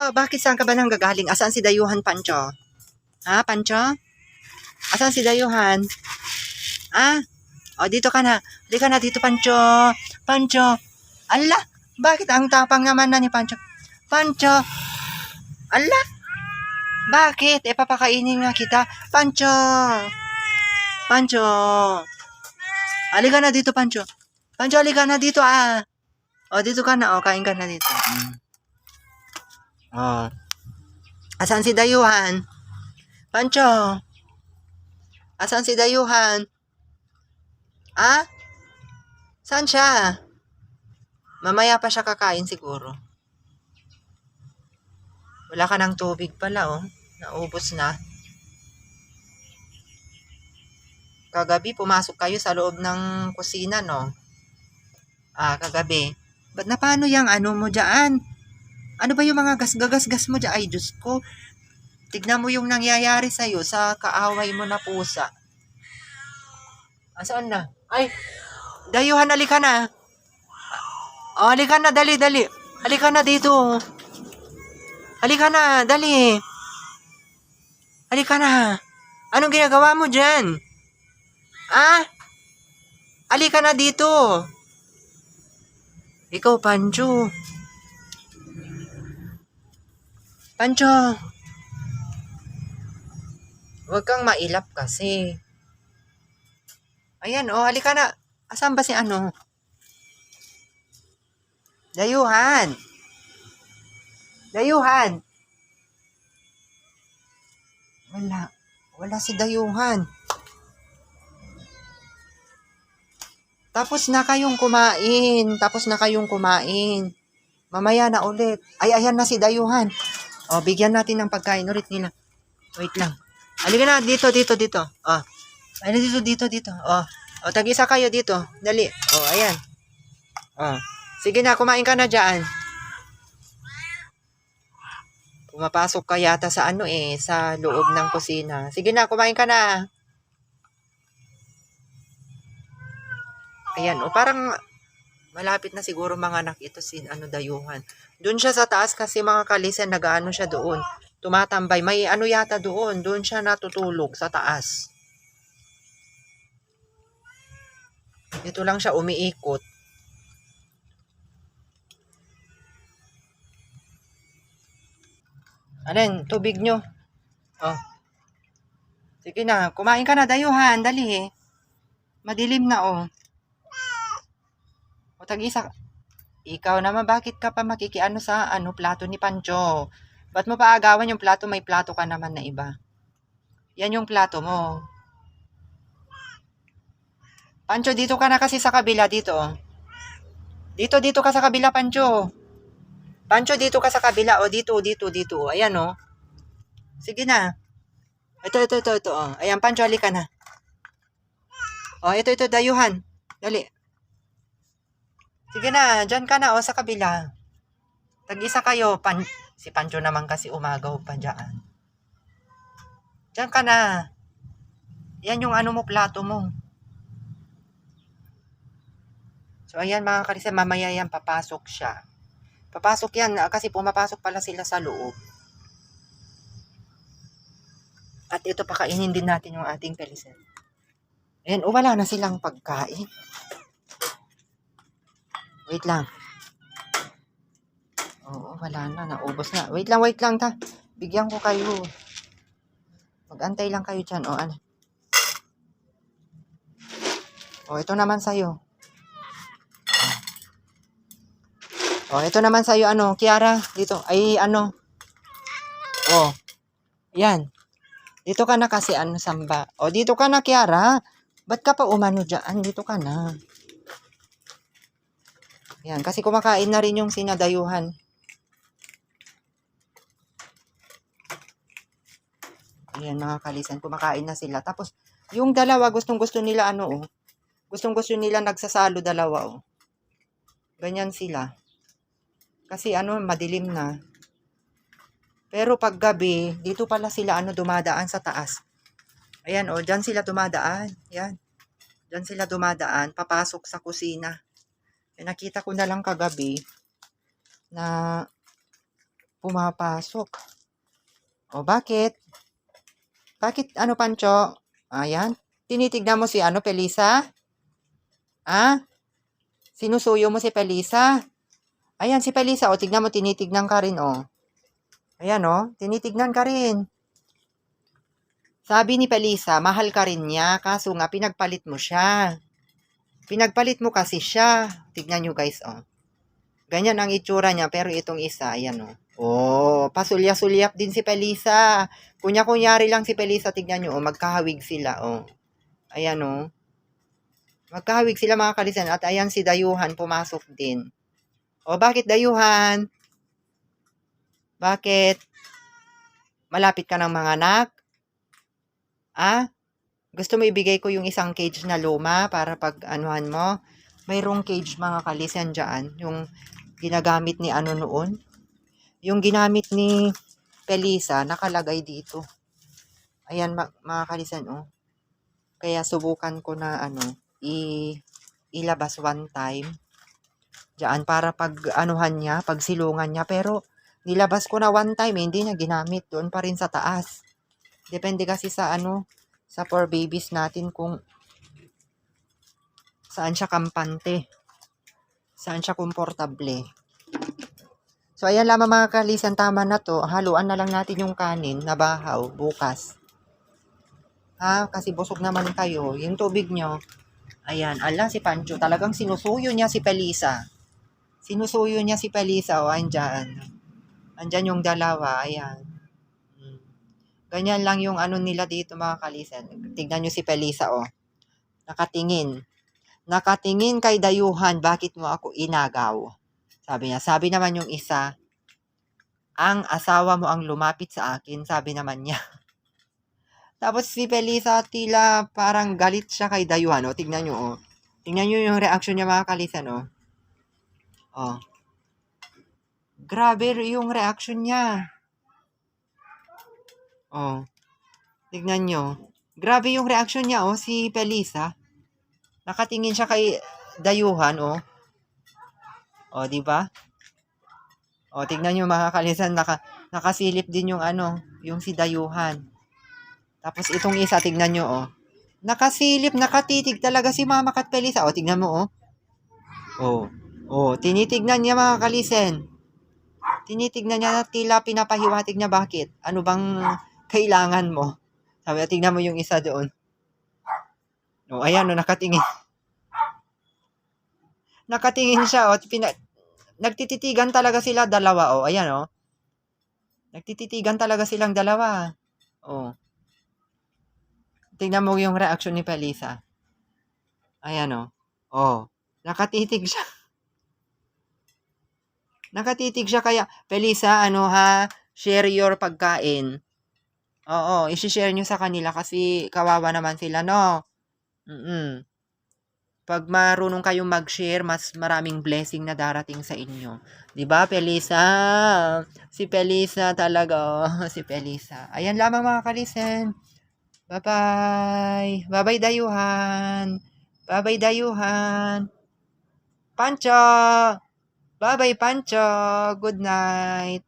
Ah, bakit saan ka ba nang gagaling? Asan si Dayuhan, Pancho? Ha, Pancho? Asan si Dayuhan? Ah? O, dito ka na. Dito ka na dito, Pancho. Pancho. Ala, bakit ang tapang naman na ni Pancho? Pancho. Ala, bakit? E, papakainin nga kita. Pancho. Pancho. Halika na dito, Pancho. Pancho, halika na dito, ah. O, dito ka na. O, kain ka na dito. Mm. O. Asan si Dayuhan? Pancho. Asan si Dayuhan? Ah? Saan siya? Mamaya pa siya kakain siguro. Wala ka ng tubig pala, oh. Naubos na. Kagabi, pumasok kayo sa loob ng kusina, no? Ah, kagabi. Ba't na paano yung ano mo dyan? Ano ba yung mga gas-gagas-gas mo dyan? Ay, Diyos ko. Tignan mo yung nangyayari sa'yo sa kaaway mo na pusa. Asaan na? Ay, dayuhan, halika na. Oh, halika na, dali, dali. Halika na dito. Halika na, dali. Halika na. Anong ginagawa mo dyan? Ah? Halika na dito. Ikaw, Pancho. Pancho. Huwag kang mailap kasi. Ayan, oh, halika na. Asan ba si ano? Dayuhan. Dayuhan. Wala. Wala si Dayuhan. Tapos na kayong kumain. Tapos na kayong kumain. Mamaya na ulit. Ay, ayan na si Dayuhan. O, bigyan natin ng pagkain ulit nila. Wait lang. Halika na, dito, dito, dito. O. Ayun, dito, dito, dito. O. O, tag-isa kayo dito. Dali. O, ayan. O. Sige na, kumain ka na dyan. Pumapasok ka yata sa ano eh, sa loob ng kusina. Sige na, kumain ka na. Ayan, o parang malapit na siguro mga anak ito si ano dayuhan. Doon siya sa taas kasi mga kalisen nagaano siya doon. Tumatambay. May ano yata doon. Doon siya natutulog sa taas. Dito lang siya umiikot. Alin, tubig nyo. Oh. Sige na, kumain ka na, dayuhan. Dali eh. Madilim na oh. O tag-isa. Ikaw naman, bakit ka pa makikiano sa ano plato ni Pancho? Ba't mo pa agawan yung plato? May plato ka naman na iba. Yan yung plato mo. Pancho, dito ka na kasi sa kabila dito. Dito, dito ka sa kabila, Pancho. Pancho, dito ka sa kabila. O, dito, dito, dito. Ayan, o. Sige na. Ito, ito, ito, ito. Oh. Ayan, Pancho, halika na. O, ito, ito, dayuhan. Dali. Sige na, dyan ka na, o, sa kabila. Tag-isa kayo. Pan si Pancho naman kasi umagaw pa dyan. Dyan ka na. Yan yung ano mo, plato mo. So, ayan mga kalisa, mamaya yan papasok siya. Papasok yan ah, kasi pumapasok pala sila sa loob. At ito, pakainin din natin yung ating kalisa. Ayan, o wala na silang pagkain. Wait lang. Oo, wala na. Naubos na. Wait lang, wait lang ta. Bigyan ko kayo. Mag-antay lang kayo dyan. O, ano. O, ito naman sa'yo. O, ito naman sa'yo, ano, Kiara, dito. Ay, ano. O, yan. Dito ka na kasi, ano, samba. O, dito ka na, Kiara. Ba't ka pa umano dyan? Dito ka na. Yan, kasi kumakain na rin yung sinadayuhan. Ayan, mga kalisan, kumakain na sila. Tapos, yung dalawa, gustong-gusto nila, ano, oh. Gustong-gusto nila nagsasalo dalawa, oh. Ganyan sila. Kasi, ano, madilim na. Pero pag gabi, dito pala sila, ano, dumadaan sa taas. Ayan, oh, dyan sila dumadaan. Yan. Dyan sila dumadaan, papasok sa kusina. Eh, nakita ko na lang kagabi na pumapasok. O bakit? Bakit ano Pancho? Ayan. Tinitignan mo si ano, Pelisa? Ah? Sinusuyo mo si Pelisa? Ayan, si Pelisa. O, tignan mo, tinitignan ka rin, o. Ayan, o. Tinitignan ka rin. Sabi ni Pelisa, mahal ka rin niya. Kaso nga, pinagpalit mo siya. Pinagpalit mo kasi siya. Tignan nyo, guys, o. Ganyan ang itsura niya, pero itong isa, ayan, o. Oh, pasulya-sulyap din si Pelisa. Kunya-kunyari lang si Pelisa, tignan nyo, o. Magkahawig sila, o. Ayan, o. Magkahawig sila mga kalisan. At ayan si Dayuhan, pumasok din. O, bakit Dayuhan? Bakit? Malapit ka ng mga anak? Ah? Gusto mo ibigay ko yung isang cage na luma para pag anuhan mo? Mayroong cage mga kalisan dyan. Yung ginagamit ni ano noon. Yung ginamit ni Pelisa, nakalagay dito. Ayan mga kalisan, oh. Kaya subukan ko na ano, i ilabas one time. Diyan para pag anuhan niya, pag silungan niya. Pero nilabas ko na one time, eh, hindi niya ginamit. Doon pa rin sa taas. Depende kasi sa ano, sa poor babies natin kung saan siya kampante. Saan siya komportable. So, ayan lamang mga kalisan, tama na to. Haluan na lang natin yung kanin na bahaw bukas. Ha? Kasi busog naman kayo. Yung tubig nyo, ayan, ala si Pancho, talagang sinusuyo niya si Pelisa. Sinusuyo niya si Pelisa, o, andyan. Andyan yung dalawa, ayan. Ganyan lang yung ano nila dito mga kalisan. Tignan nyo si Pelisa, o. Nakatingin. Nakatingin kay Dayuhan, bakit mo ako inagaw? Sabi niya, sabi naman yung isa, ang asawa mo ang lumapit sa akin, sabi naman niya. Tapos si Pelisa tila parang galit siya kay Dayuhan. O, tignan nyo, o. Tignan nyo yung reaction niya mga kalisan, o. O. Grabe yung reaction niya. O. Tignan nyo. Grabe yung reaction niya, o, si Pelisa. Nakatingin siya kay Dayuhan, o. O, di ba? O, tignan nyo mga kalisan, naka, nakasilip din yung ano, yung si Dayuhan. Tapos itong isa, tignan nyo, oh. Nakasilip, nakatitig talaga si Mama Kat Pelisa. O, tignan mo, oh. Oh, oh, tinitignan niya mga kalisen. Tinitignan niya na tila pinapahiwatig niya bakit. Ano bang kailangan mo? Sabi, tignan mo yung isa doon. Oh, ayan, oh, nakatingin. Nakatingin siya, oh. Pina, nagtititigan talaga sila dalawa, oh. Ayan, oh. Nagtititigan talaga silang dalawa. Oh. Tingnan mo yung reaction ni Pelisa. Ayan, oh. Oh. Nakatitig siya. Nakatitig siya kaya, Pelisa, ano ha, share your pagkain. Oo, isi-share nyo sa kanila kasi kawawa naman sila, no? Mm Pag marunong kayong mag-share, mas maraming blessing na darating sa inyo. 'Di ba, Pelisa? Si Pelisa talaga, oh. si Pelisa. Ayan lamang mga kalisen. Bye-bye. Bye-bye, Dayuhan. Bye-bye, Dayuhan. Pancho! Bye-bye, Pancho. Good night.